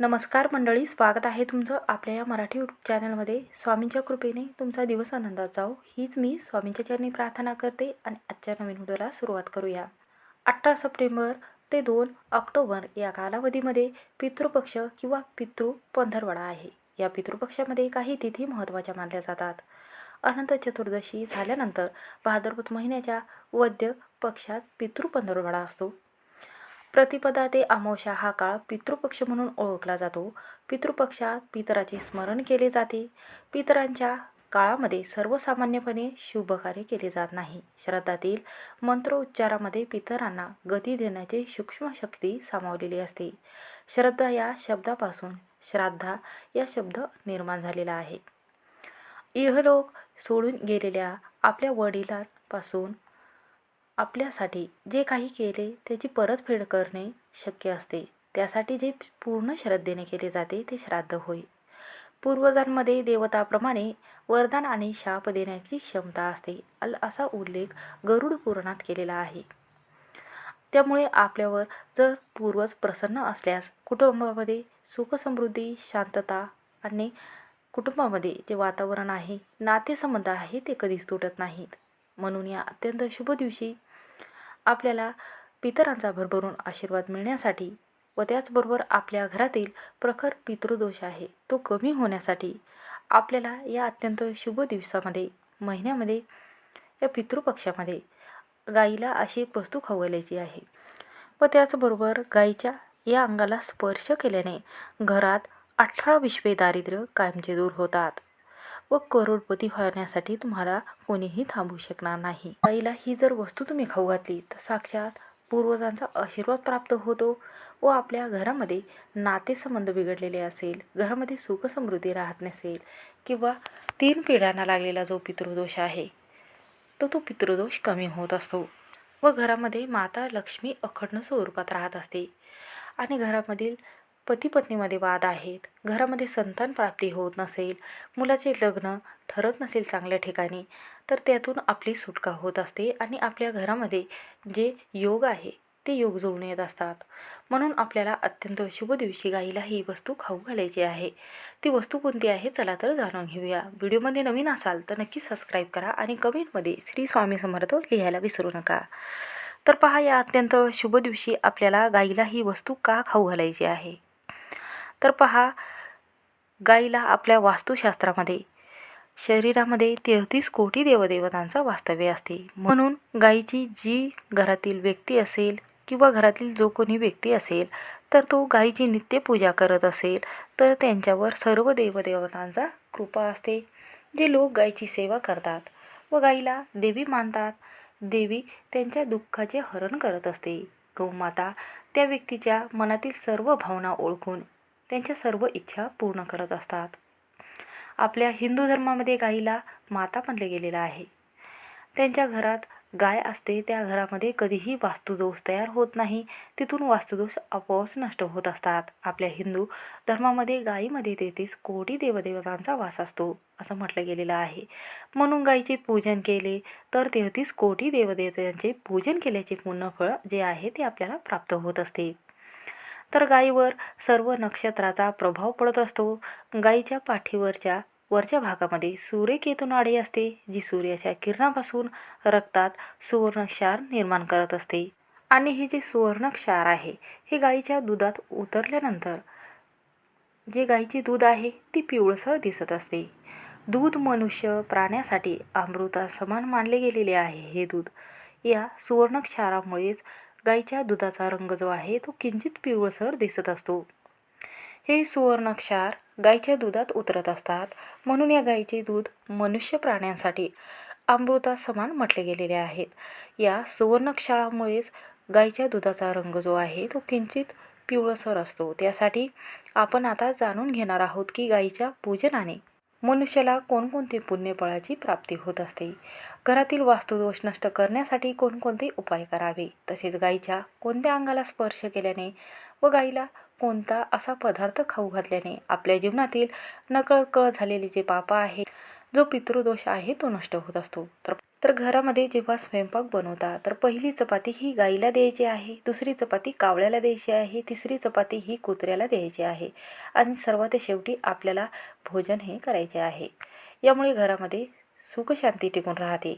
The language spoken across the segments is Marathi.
नमस्कार मंडळी स्वागत आहे तुमचं आपल्या या मराठी यूट्यूब चॅनलमध्ये स्वामींच्या कृपेने तुमचा दिवस आनंदात जाओ हीच मी स्वामींच्या चरणी प्रार्थना करते आणि आजच्या नवीन व्हिडिओला सुरुवात करूया. अठरा सप्टेंबर ते दोन ऑक्टोबर या कालावधीमध्ये पितृपक्ष किंवा पितृ पंधरवडा आहे. या पितृपक्षामध्ये काही तिथी महत्त्वाच्या मानल्या जातात. अनंत चतुर्दशी झाल्यानंतर भाद्रपद महिन्याच्या वद्य पक्षात पितृ पंधरवडा असतो. प्रतिपदा ते अमावस्या हा काळ पितृपक्ष म्हणून ओळखला जातो. पितृपक्षात पितराचे स्मरण केले जाते. पितरांच्या काळामध्ये सर्वसामान्यपणे शुभ कार्य केले जात नाही. श्राद्धातील मंत्रोच्चारामध्ये पितरांना गती देण्याची सूक्ष्म शक्ती सामावलेली असते. श्रद्धा या शब्दापासून श्राद्धा या शब्द निर्माण झालेला आहे. इहलोक सोडून गेलेल्या आपल्या वडिलांपासून आपल्यासाठी जे काही केले त्याची परतफेड करणे शक्य असते. त्यासाठी जे पूर्ण श्रद्धेने केले जाते ते श्राद्ध होय. पूर्वजांमध्ये देवताप्रमाणे वरदान आणि शाप देण्याची क्षमता असते. अल असा उल्लेख गरुड पुराणात केलेला आहे. त्यामुळे आपल्यावर जर पूर्वज प्रसन्न असल्यास कुटुंबामध्ये सुखसमृद्धी शांतता आणि कुटुंबामध्ये जे वातावरण आहे नातेसंबंध आहे ते कधीच तुटत नाहीत. म्हणून या अत्यंत शुभ दिवशी आपल्याला पितरांचा भरभरून आशीर्वाद मिळण्यासाठी व त्याचबरोबर आपल्या घरातील प्रखर पितृदोष आहे तो कमी होण्यासाठी आपल्याला या अत्यंत शुभ दिवसामध्ये महिन्यामध्ये या पितृपक्षामध्ये गाईला अशी वस्तू खवलायची आहे. व त्याचबरोबर गाईच्या या अंगाला स्पर्श केल्याने घरात अठरा विश्वे दारिद्र्य कायमचे दूर होतात. व करोडपती होण्यासाठी तुम्हाला कोणीही थांबू शकणार नाही. गाईला ही जर वस्तू तुम्ही खाऊ घातली तर साक्षात पूर्वजांचा आशीर्वाद प्राप्त होतो व आपल्या घरामध्ये नातेसंबंध बिघडलेले असेल घरामध्ये सुखसमृद्धी राहत नसेल किंवा तीन पिढ्यांना लागलेला जो पितृदोष आहे तो तो पितृदोष कमी होत असतो व घरामध्ये माता लक्ष्मी अखंड स्वरूपात राहत असते आणि घरामधील पती पत्नीमध्ये वाद आहेत. घरामध्ये संतान प्राप्ती होत नसेल मुलाचे लग्न ठरत नसेल चांगल्या ठिकाणी तर त्यातून आपली सुटका होत असते आणि आपल्या घरामध्ये जे योग आहे ते योग जुळून येत असतात. म्हणून आपल्याला अत्यंत शुभ दिवशी गाईला ही वस्तू खाऊ घालायची आहे. ती वस्तू कोणती आहे चला तर जाणून घेऊया. व्हिडिओमध्ये नवीन असाल तर नक्की सबस्क्राईब करा आणि कमेंटमध्ये श्री स्वामी समर्थ लिहायला विसरू नका. तर पहा या अत्यंत शुभ दिवशी आपल्याला गाईला ही वस्तू का खाऊ घालायची आहे? तर पहा गाईला आपल्या वास्तुशास्त्रामध्ये शरीरामध्ये तेहतीस कोटी देवदेवतांचा वास्तव्य असते. म्हणून गाईची जी घरातील व्यक्ती असेल किंवा घरातील जो कोणी व्यक्ती असेल तर तो गाईची नित्यपूजा करत असेल तर त्यांच्यावर सर्व देवदेवतांचा कृपा असते जे लोक गाईची सेवा करतात व गाईला देवी मानतात. देवी त्यांच्या दुःखाचे हरण करत असते. गौमाता त्या व्यक्तीच्या मनातील सर्व भावना ओळखून त्यांच्या सर्व इच्छा पूर्ण करत असतात. आपल्या हिंदू धर्मामध्ये गाईला माता म्हणले गेलेलं आहे. त्यांच्या घरात गाय असते त्या घरामध्ये कधीही वास्तुदोष तयार होत नाही. तिथून वास्तुदोष आपोआप नष्ट होत असतात. आपल्या हिंदू धर्मामध्ये गायीमध्ये तेहतीस कोटी देवदेवतांचा वास असतो असं म्हटलं गेलेलं आहे. म्हणून गायीचे पूजन केले तर तेहतीस कोटी देवदेवतांचे पूजन केल्याचे पुण्यफळ जे आहे ते आपल्याला प्राप्त होत असते. तर गायीवर सर्व नक्षत्राचा प्रभाव पडत असतो. गायीच्या पाठीवरच्या वरच्या भागामध्ये सूर्यकेतू नाडी असते जी सूर्याच्या किरणापासून रक्तात सुवर्णक्षार निर्माण करत असते. आणि हे जे सुवर्णक्षार आहे हे गाईच्या दुधात उतरल्यानंतर जे गाईचे दूध आहे ती पिवळसर दिसत असते. दूध मनुष्य प्राण्यासाठी अमृता समान मानले गेलेले आहे. हे दूध या सुवर्णक्षारामुळेच गाईच्या दुधाचा रंग जो आहे तो किंचित पिवळसर दिसत असतो. हे सुवर्णक्षार गाईच्या दुधात उतरत असतात. म्हणून या गाईचे दूध मनुष्य प्राण्यांसाठी अमृता समान म्हटले गेलेले आहेत. या सुवर्णक्षारामुळेच गाईच्या दुधाचा रंग जो आहे तो किंचित पिवळसर असतो. त्यासाठी आपण आता जाणून घेणार आहोत की गाईच्या पूजनाने मनुष्याला कोणकोणते पुण्यफळाची प्राप्ती होत असते? घरातील वास्तुदोष नष्ट करण्यासाठी कोणकोणते उपाय करावे? तसेच गाईच्या कोणत्या अंगाला स्पर्श केल्याने व गाईला कोणता असा पदार्थ खाऊ घातल्याने आपल्या जीवनातील नकळकळ झालेले जे पाप आहे जो पितृदोष आहे तो नष्ट होत असतो. तर तर घरामध्ये जेव्हा स्वयंपाक बनवता तर पहिली चपाती ही गाईला द्यायची आहे दुसरी चपाती कावळ्याला द्यायची आहे तिसरी चपाती ही कुत्र्याला द्यायची आहे आणि सर्वात शेवटी आपल्याला भोजन हे करायचे आहे. यामुळे घरामध्ये सुखशांती टिकून राहते.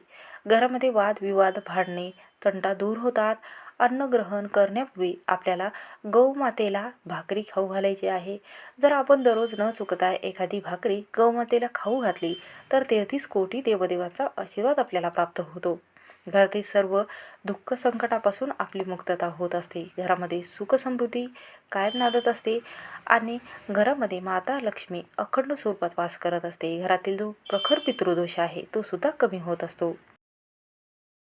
घरामध्ये वादविवाद भांडणे तंटा दूर होतात. अन्न ग्रहण करण्यापूर्वी आपल्याला गौमातेला भाकरी खाऊ घालायची आहे. जर आपण दररोज न चुकता एखादी भाकरी गौमातेला खाऊ घातली तर तेहतीस कोटी देवदेवांचा आशीर्वाद आपल्याला प्राप्त होतो. घरातील सर्व दुःख संकटापासून आपली मुक्तता होत असते. घरामध्ये सुखसमृद्धी कायम नादत असते आणि घरामध्ये माता लक्ष्मी अखंड स्वरूपात वास करत असते. घरातील जो प्रखर पितृदोष आहे तो सुद्धा कमी होत असतो.